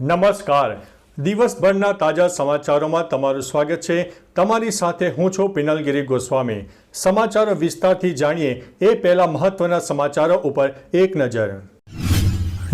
નમસ્કાર. દિવસભરના તાજા સમાચારોમાં તમારું સ્વાગત છે. તમારી સાથે હું છું પિનલગીરી ગોસ્વામી. સમાચારો વિસ્તારથી જાણીએ એ પહેલા મહત્વના સમાચારો ઉપર એક નજર.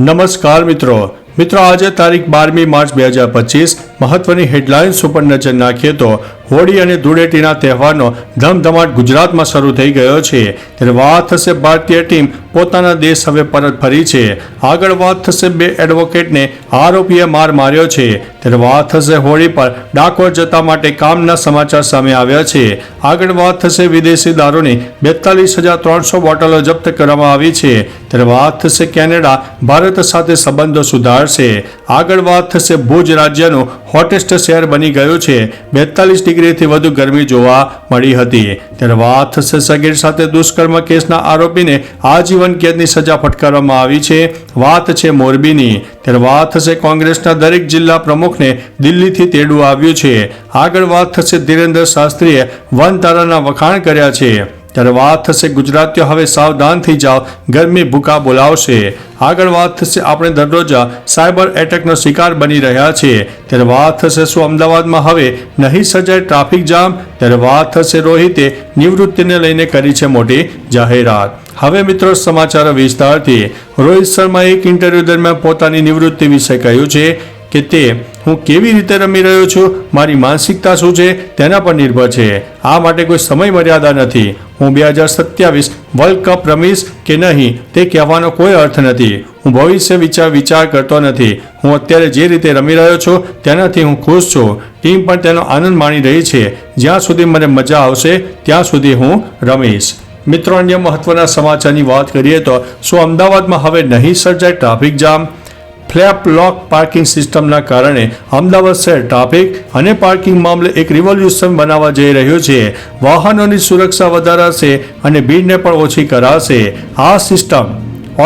નમસ્કાર મિત્રો. મિત્રો, આજે તારીખ બારમી માર્ચ બે હજાર પચીસ. મહત્વની હેડલાઇન્સ ઉપર નજર નાખીએ તો હોળી અને ધૂળેટીના તહેવારનો ધમધમાટ ગુજરાતમાં શરૂ થઈ ગયો છે. ત્યારે વાત થશે ભારતીય ટીમ પોતાના દેશ હવે પરત ફરી છે. આગળ વાત થશે બે એડવોકેટને આરોપીએ માર માર્યો છે. ત્યારે વાત થશે હોળી પર ડાકોર જતા માટે કામના સમાચાર સામે આવ્યા છે. આગળ વાત થશે વિદેશી દારૂની. બેતાલીસ હજાર ત્રણસો બોટલો જપ્ત કરવામાં આવી છે. ત્યારે વાત થશે કેનેડા. ભારત સાથે સંબંધો સુધારશે. આગળ વાત થશે ભુજ રાજ્યનું હોટેસ્ટ શહેર બની ગયું છે. બેતાલીસ ડિગ્રીથી વધુ ગરમી જોવા મળી હતી. ત્યારે વાત સગીર સાથે દુષ્કર્મ કેસના આરોપીને આજીવન કેદની સજા ફટકારવામાં આવી છે. વાત છે મોરબીની. ત્યારે વાત થશે કોંગ્રેસના દરેક જિલ્લા પ્રમુખને દિલ્હીથી તેડું આવ્યું છે. આગળ વાત થશે ધીરેન્દ્ર શાસ્ત્રીએ વન તારાના વખાણ કર્યા છે. ત્યારે વાત થશે ગુજરાતીઓ, હવે સાવધાન થઈ જાઓ. ગરમી ભૂકા બોલાવશે. આગળ વાત થશે આપણે દરરોજ સાયબર એટેકનો શિકાર બની રહ્યા છે. ત્યારે વાત થશે શું અમદાવાદમાં હવે નહીં સર્જાય ટ્રાફિક જામ? ત્યારે વાત થશે રોહિતે નિવૃત્તિને લઈને કરી છે મોટી જાહેરાત. હવે મિત્રો સમાચારો વિસ્તારથી. રોહિત શર્માએ એક ઇન્ટરવ્યૂ દરમિયાન પોતાની નિવૃત્તિ વિશે કહ્યું છે. કે તે, હું કેવી રીતે રમી રહ્યો છું? મારી માનસિકતા શું છે? તેના પર નિર્ભર છે. આ માટે કોઈ સમય મર્યાદા નથી. હું બે હજાર સત્યાવીસ વર્લ્ડ કપ રમીશ કે નહીં, તે કહેવાનો કોઈ અર્થ નથી. હું ભવિષ્ય વિચાર વિચાર કરતો નથી. હું અત્યારે જે રીતે રમી રહ્યો છું, તેનાથી હું ખુશ છું. ટીમ પણ તેનો આનંદ માણી રહી છે. જ્યાં સુધી મને મજા આવશે, ત્યાં સુધી હું રમીશ. મિત્રો, અન્ય મહત્વના સમાચારની વાત કરીએ તો, શું અમદાવાદમાં હવે નહીં સર્જાય traffic jam? Flap lock parking સિસ્ટમના કારણે અમદાવાદ શહેર ટ્રાફિક અને પાર્કિંગ મામલે એક રિવોલ્યુશન બનાવવા જઈ રહ્યું છે. વાહનોની સુરક્ષા વધારાશે અને ભીડને પણ ઓછી કરાશે. આ સિસ્ટમ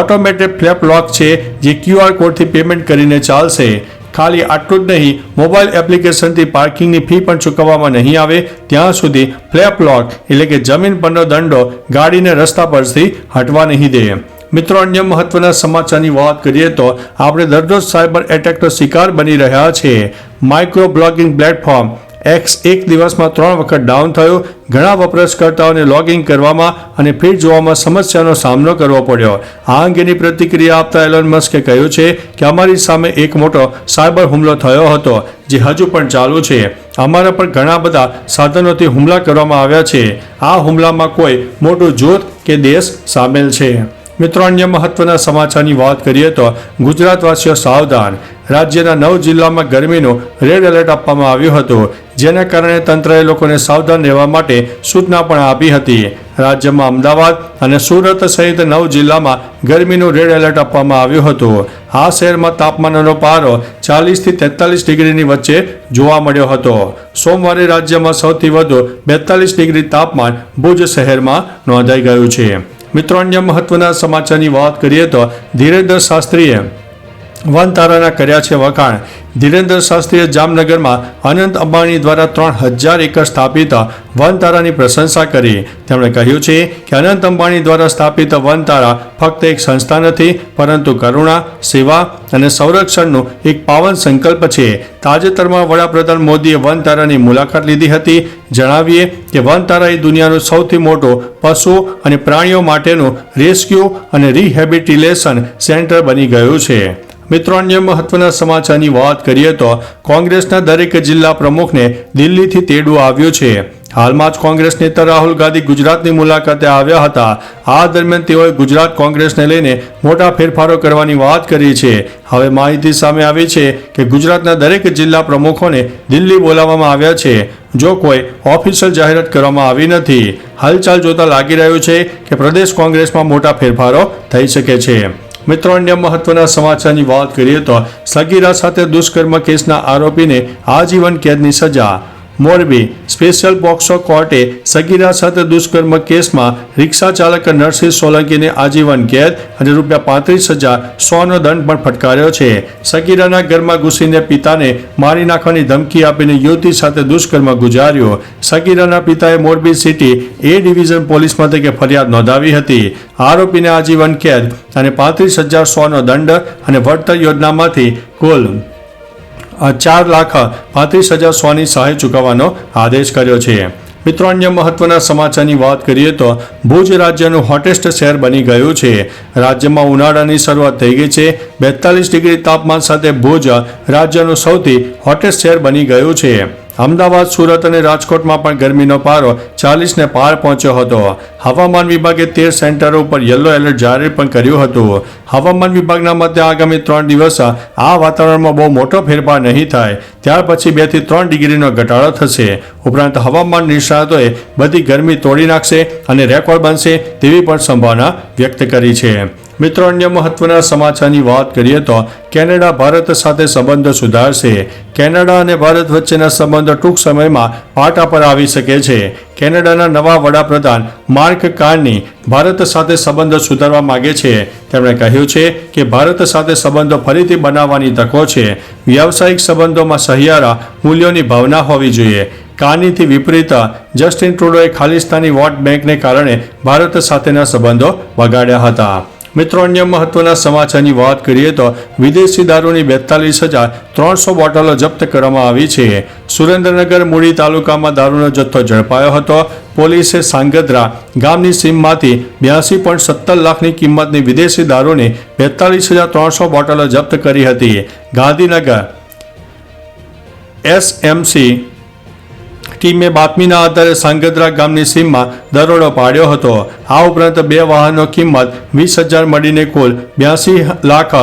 ઓટોમેટેડ ફ્લેપ લોક છે જે ક્યુઆર કોડથી પેમેન્ટ કરીને ચાલશે. ખાલી આટલું જ નહીં, મોબાઈલ એપ્લિકેશનથી પાર્કિંગની ફી પણ ચૂકવવામાં નહીં આવે. ત્યાં સુધી ફ્લેપ લોક એટલે કે જમીન પરનો દંડો ગાડીને રસ્તા પરથી હટવા નહીં દે. મિત્રો, અન્ય મહત્વના સમાચારની વાત કરીએ તો આપણે દરરોજ સાયબર એટેકનો શિકાર બની રહ્યા છે માઇક્રો બ્લોગિંગ પ્લેટફોર્મ એક્સ એક દિવસમાં ત્રણ વખત ડાઉન થયું. ઘણા વપરાશકર્તાઓને લોગિંગ કરવામાં અને ફીડ જોવામાં સમસ્યાનો સામનો કરવો પડ્યો. આ અંગેની પ્રતિક્રિયા આપતા એલોન મસ્કે કહ્યું છે કે અમારી સામે એક મોટો સાયબર હુમલો થયો હતો, જે હજુ પણ ચાલુ છે. અમારા પર ઘણા બધા સાધનોથી હુમલા કરવામાં આવ્યા છે. આ હુમલામાં કોઈ મોટું જૂથ કે દેશ સામેલ છે. મિત્રો, અન્ય મહત્વના સમાચારની વાત કરીએ તો ગુજરાતવાસીઓ સાવધાન. રાજ્યના નવ જિલ્લામાં ગરમીનું રેડ એલર્ટ આપવામાં આવ્યું હતું, જેના કારણે તંત્રએ લોકોને સાવધાન રહેવા માટે સૂચના પણ આપી હતી. રાજ્યમાં અમદાવાદ અને સુરત સહિત નવ જિલ્લામાં ગરમીનું રેડ એલર્ટ આપવામાં આવ્યું હતું. આ શહેરમાં તાપમાનનો પારો ચાલીસથી તેતાલીસ ડિગ્રીની વચ્ચે જોવા મળ્યો હતો. સોમવારે રાજ્યમાં સૌથી વધુ બેતાલીસ ડિગ્રી તાપમાન ભુજ શહેરમાં નોંધાઈ ગયું છે. મિત્રો અન્ય મહત્વના સમાચારની વાત કરીએ તો ધીરેન્દ્ર શાસ્ત્રીએ વન તારાના કર્યા છે વખાણ. ધીરેન્દ્ર શાસ્ત્રીએ જામનગરમાં અનંત અંબાણી દ્વારા ત્રણ હજાર એકર સ્થાપિત વન તારાની પ્રશંસા કરી. તેમણે કહ્યું છે કે અનંત અંબાણી દ્વારા સ્થાપિત વન તારા ફક્ત એક સંસ્થા નથી, પરંતુ કરુણા, સેવા અને સંરક્ષણનું એક પાવન સંકલ્પ છે. તાજેતરમાં વડાપ્રધાન મોદીએ વન તારાની મુલાકાત લીધી હતી. જણાવીએ કે વન તારા એ દુનિયાનું સૌથી મોટો પશુ અને પ્રાણીઓ માટેનું રેસ્ક્યુ અને રિહેબિટિલેશન સેન્ટર બની ગયું છે. મિત્રો, અન્ય મહત્વના સમાચારની વાત કરીએ તો કોંગ્રેસના દરેક જિલ્લા પ્રમુખને દિલ્હીથી તેડું આવ્યું છે. હાલમાં જ કોંગ્રેસ નેતા રાહુલ ગાંધી ગુજરાતની મુલાકાતે આવ્યા હતા. આ દરમિયાન તેઓએ ગુજરાત કોંગ્રેસને લઈને મોટા ફેરફારો કરવાની વાત કરી છે. હવે માહિતી સામે આવી છે કે ગુજરાતના દરેક જિલ્લા પ્રમુખોને દિલ્હી બોલાવવામાં આવ્યા છે. જો કોઈ ઓફિશિયલ જાહેરાત કરવામાં આવી નથી. હાલચાલ જોતા લાગી રહ્યું છે કે પ્રદેશ કોંગ્રેસમાં મોટા ફેરફારો થઈ શકે છે. મિત્રો, અન્ય મહત્વના સમાચારની વાત કરીએ તો સગીરા સાથે દુષ્કર્મ કેસના આરોપીને આજીવન કેદની સજા. મોરબી સ્પેશિયલ પોક્સો કોર્ટે સગીરા સાથે દુષ્કર્મ કેસમાં રિક્ષા ચાલક નરસિંહ સોલંકીને આજીવન કેદ અને રૂપિયા પાંત્રીસ હજાર સોનો દંડ પણ ફટકાર્યો છે. સગીરાના ઘરમાં ઘૂસીને પિતાને મારી નાખવાની ધમકી આપીને યુવતી સાથે દુષ્કર્મ ગુજાર્યો. સગીરાના પિતાએ Morbi city A division police મથકે ફરિયાદ નોંધાવી હતી. આરોપીને આજીવન કેદ અને પાંત્રીસ હજાર સોનો દંડ અને વળતર યોજનામાંથી કુલ ચાર લાખ પાંત્રીસ હજાર સોની સહાય ચૂકવવાનો આદેશ કર્યો છે. મિત્રો, અન્ય મહત્વના સમાચારની વાત કરીએ તો ભુજ રાજ્યનું હોટેસ્ટ શહેર બની ગયું છે. રાજ્યમાં ઉનાળાની શરૂઆત થઈ ગઈ છે. બેતાલીસ ડિગ્રી તાપમાન સાથે ભુજ રાજ્યનું સૌથી હોટેસ્ટ શહેર બની ગયું છે. અમદાવાદ, સુરત અને રાજકોટમાં પણ ગરમીનો પારો ચાલીસને પાર પહોંચ્યો હતો. હવામાન વિભાગે તેર સેન્ટરો ઉપર યલો એલર્ટ જાહેર પણ કર્યું હતું. હવામાન વિભાગના મતે આગામી ત્રણ દિવસ આ વાતાવરણમાં બહુ મોટો ફેરફાર નહીં થાય. ત્યાર પછી બેથી ત્રણ ડિગ્રીનો ઘટાડો થશે. ઉપરાંત હવામાન નિષ્ણાતોએ બધી ગરમી તોડી નાખશે અને રેકોર્ડ બનશે તેવી પણ સંભાવના વ્યક્ત કરી છે. મિત્રો, અન્ય મહત્વના સમાચારની વાત કરીએ તો કેનેડા ભારત સાથે સંબંધો સુધારશે. કેનેડા અને ભારત વચ્ચેના સંબંધો ટૂંક સમયમાં પાટા પર આવી શકે છે. કેનેડાના નવા વડાપ્રધાન માર્ક કાર્ની ભારત સાથે સંબંધો સુધારવા માગે છે. તેમણે કહ્યું છે કે ભારત સાથે સંબંધો ફરીથી બનાવવાની તકો છે. વ્યાવસાયિક સંબંધોમાં સહિયારા મૂલ્યોની ભાવના હોવી જોઈએ. કાનીથી વિપરીત, જસ્ટિન ટ્રુડોએ ખાલિસ્તાની વોટ બેંકને કારણે ભારત સાથેના સંબંધો બગાડ્યા હતા. મિત્રો, અન્ય મહત્વના સમાચારની વાત કરીએ તો વિદેશી દારૂની બેતાલીસ હજાર ત્રણસો બોટલો જપ્ત કરવામાં આવી છે. સુરેન્દ્રનગર મૂડી તાલુકામાં દારૂનો જથ્થો ઝડપાયો હતો. પોલીસે સાંગદ્રા ગામની સીમમાંથી બ્યાસી પોઈન્ટ સત્તર લાખની કિંમતની વિદેશી દારૂની બેતાલીસ હજાર ત્રણસો બોટલો જપ્ત કરી હતી. ગાંધીનગર એસએમસી ટીમે બાતમીના આધારે સાંગદ્રા ગામની સીમમાં દરોડો પાડ્યો હતો. આ ઉપરાંત બે વાહનો કિંમત વીસ હજાર મળીને કુલ બ્યાસી લાખ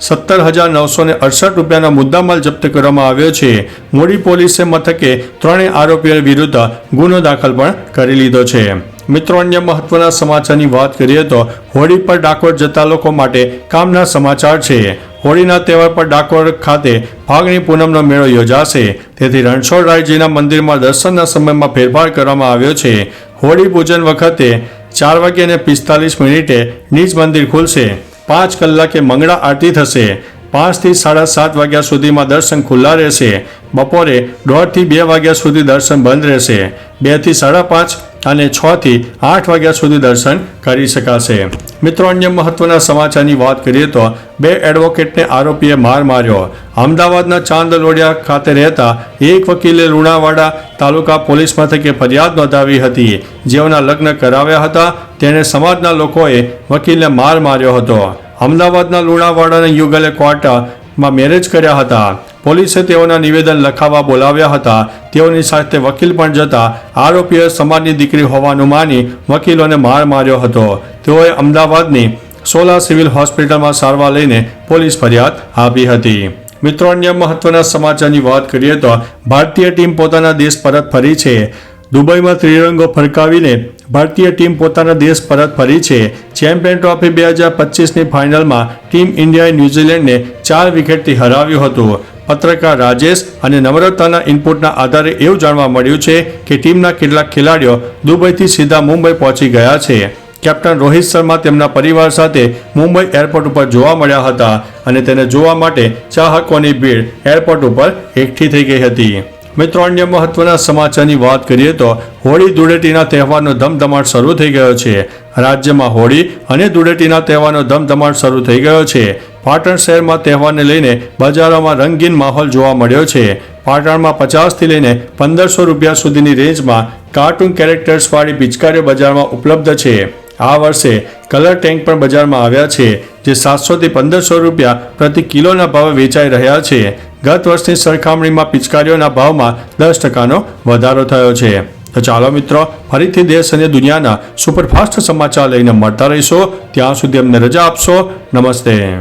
સત્તર હજાર નવસો ને અડસઠ રૂપિયાનો મુદ્દામાલ જપ્ત કરવામાં આવ્યો છે. મૂડી પોલીસે મથકે ત્રણેય આરોપીઓ વિરુદ્ધ ગુનો દાખલ પણ કરી લીધો છે. મિત્રો, અન્ય મહત્વના સમાચારની વાત કરીએ તો હોળી પર ડાકોર જતા લોકો માટે કામના સમાચાર છે. હોળીના તહેવાર પર ડાકોર ખાતે ફાગણી પૂનમનો મેળો યોજાશે. તેથી રણછોડરાયજીના મંદિરમાં દર્શનના સમયમાં ફેરફાર કરવામાં આવ્યો છે. હોળી પૂજન વખતે ચાર વાગ્યે અને પિસ્તાલીસ મિનિટે નિજ મંદિર ખુલશે. પાંચ કલાકે મંગળા આરતી થશે. પાંચથી સાડા સાત વાગ્યા સુધીમાં દર્શન ખુલ્લા રહેશે. બપોરે દોઢથી બે વાગ્યા સુધી દર્શન બંધ રહેશે. બેથી સાડા પાંચ અને છ થી આઠ વાગ્યા સુધી દર્શન કરી શકાશે. મિત્રો, અન્ય મહત્વના સમાચારની વાત કરીએ તો બે એડવોકેટને આરોપીએ માર માર્યો. અમદાવાદના ચાંદલોડિયા ખાતે રહેતા એક વકીલે લુણાવાડા તાલુકા પોલીસ મથકે ફરિયાદ નોંધાવી હતી. જેઓના લગ્ન કરાવ્યા હતા, તેણે સમાજના લોકોએ વકીલને માર માર્યો હતો. અમદાવાદના લુણાવાડાના યુગલે ક્વાર્ટરમાં મેરેજ કર્યા હતા. પોલીસે તેઓના નિવેદન લખાવવા બોલાવ્યા હતા. તેઓની સાથે વકીલ પણ જતા આરોપીએ સમાજની દીકરી હોવાનું માની વકીલોને માર માર્યો હતો. તેઓએ અમદાવાદની સોલા સિવિલ હોસ્પિટલમાં સારવાર લઈને પોલીસ ફરિયાદ આપી હતી. મિત્રો, અન્ય મહત્વના સમાચારની વાત કરીએ તો ભારતીય ટીમ પોતાના દેશ પરત ફરી છે. દુબઈમાં ત્રિરંગો ફરકાવીને ભારતીય ટીમ પોતાના દેશ પરત ફરી છે. ચેમ્પિયન ટ્રોફી બે હજાર પચીસની ફાઇનલમાં ટીમ ઇન્ડિયાએ ન્યૂઝીલેન્ડને ચાર વિકેટથી હરાવ્યું હતું. પત્રકાર રાજેશ અને નમ્રતાના ઇનપુટના આધારે એવું જાણવા મળ્યું છે કે ટીમના કેટલાક ખેલાડીઓ દુબઈથી સીધા મુંબઈ પહોંચી ગયા છે. કેપ્ટન રોહિત શર્મા તેમના પરિવાર સાથે મુંબઈ એરપોર્ટ ઉપર જોવા મળ્યા હતા અને તેને જોવા માટે ચાહકોની ભીડ એરપોર્ટ ઉપર એકઠી થઈ ગઈ હતી. મિત્રો, અન્ય મહત્વના સમાચારની વાત કરીએ તો હોળી ધૂળેટીના તહેવારનો ધમધમાટ શરૂ થઈ ગયો છે. રાજ્યમાં હોળી અને ધૂળેટીના તહેવારનો ધમધમાટ શરૂ થઈ ગયો છે. પાટણ શહેરમાં તહેવારને લઈને બજારોમાં રંગીન માહોલ જોવા મળ્યો છે. પાટણમાં પચાસથી લઈને પંદરસો રૂપિયા સુધીની રેન્જમાં કાર્ટૂન કેરેક્ટર્સવાળી પિચકારીઓ બજારમાં ઉપલબ્ધ છે. આ વર્ષે કલર ટેન્ક પણ બજારમાં આવ્યા છે, જે સાતસોથી પંદરસો રૂપિયા પ્રતિ કિલોના ભાવે વેચાઈ રહ્યા છે. ગત વર્ષની સરખામણીમાં પિચકારીઓના ભાવમાં દસ ટકાનો વધારો થયો છે. તો ચાલો મિત્રો, ફરીથી દેશ અને દુનિયાના સુપરફાસ્ટ સમાચાર લઈને મળતા રહીશો. ત્યાં સુધી અમને રજા આપશો. નમસ્તે.